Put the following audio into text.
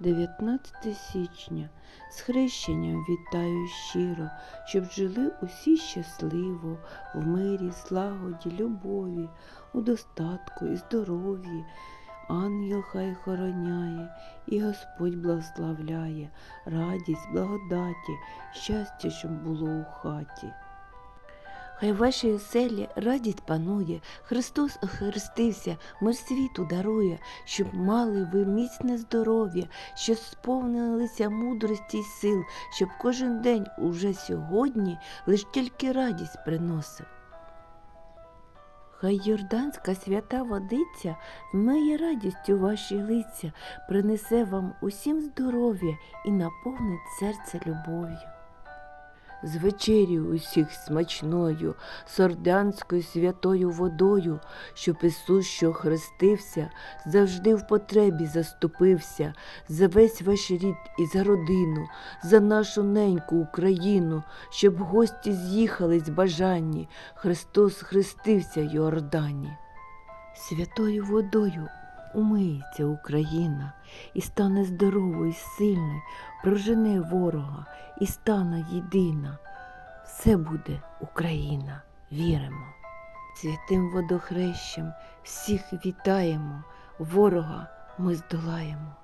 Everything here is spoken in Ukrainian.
19 січня. З хрещенням вітаю щиро, щоб жили усі щасливо, в мирі, злагоді, любові, у достатку і здоров'ї. Ангел хай хороняє, і Господь благословляє, радість, благодаті, щастя, щоб було у хаті. Хай в вашій оселі радість панує, Христос охрестився, мир світу дарує, щоб мали ви міцне здоров'я, щоб сповнилися мудрості й сил, щоб кожен день уже сьогодні лиш тільки радість приносив. Хай Йорданська свята водиця вмиє радістю ваші лиця, принесе вам усім здоров'я і наповнить серце любов'ю з вечерю усіх смачною, сордянською святою водою, щоб Ісус, що хрестився, завжди в потребі заступився за весь ваш рід і за родину, за нашу неньку Україну, щоб гості з'їхались бажанні, Христос хрестився Йордані. Святою водою умиється Україна і стане здоровою, і сильною, прожене ворога і стане єдина. Все буде Україна, віримо. Святим водохрещем всіх вітаємо, ворога ми здолаємо.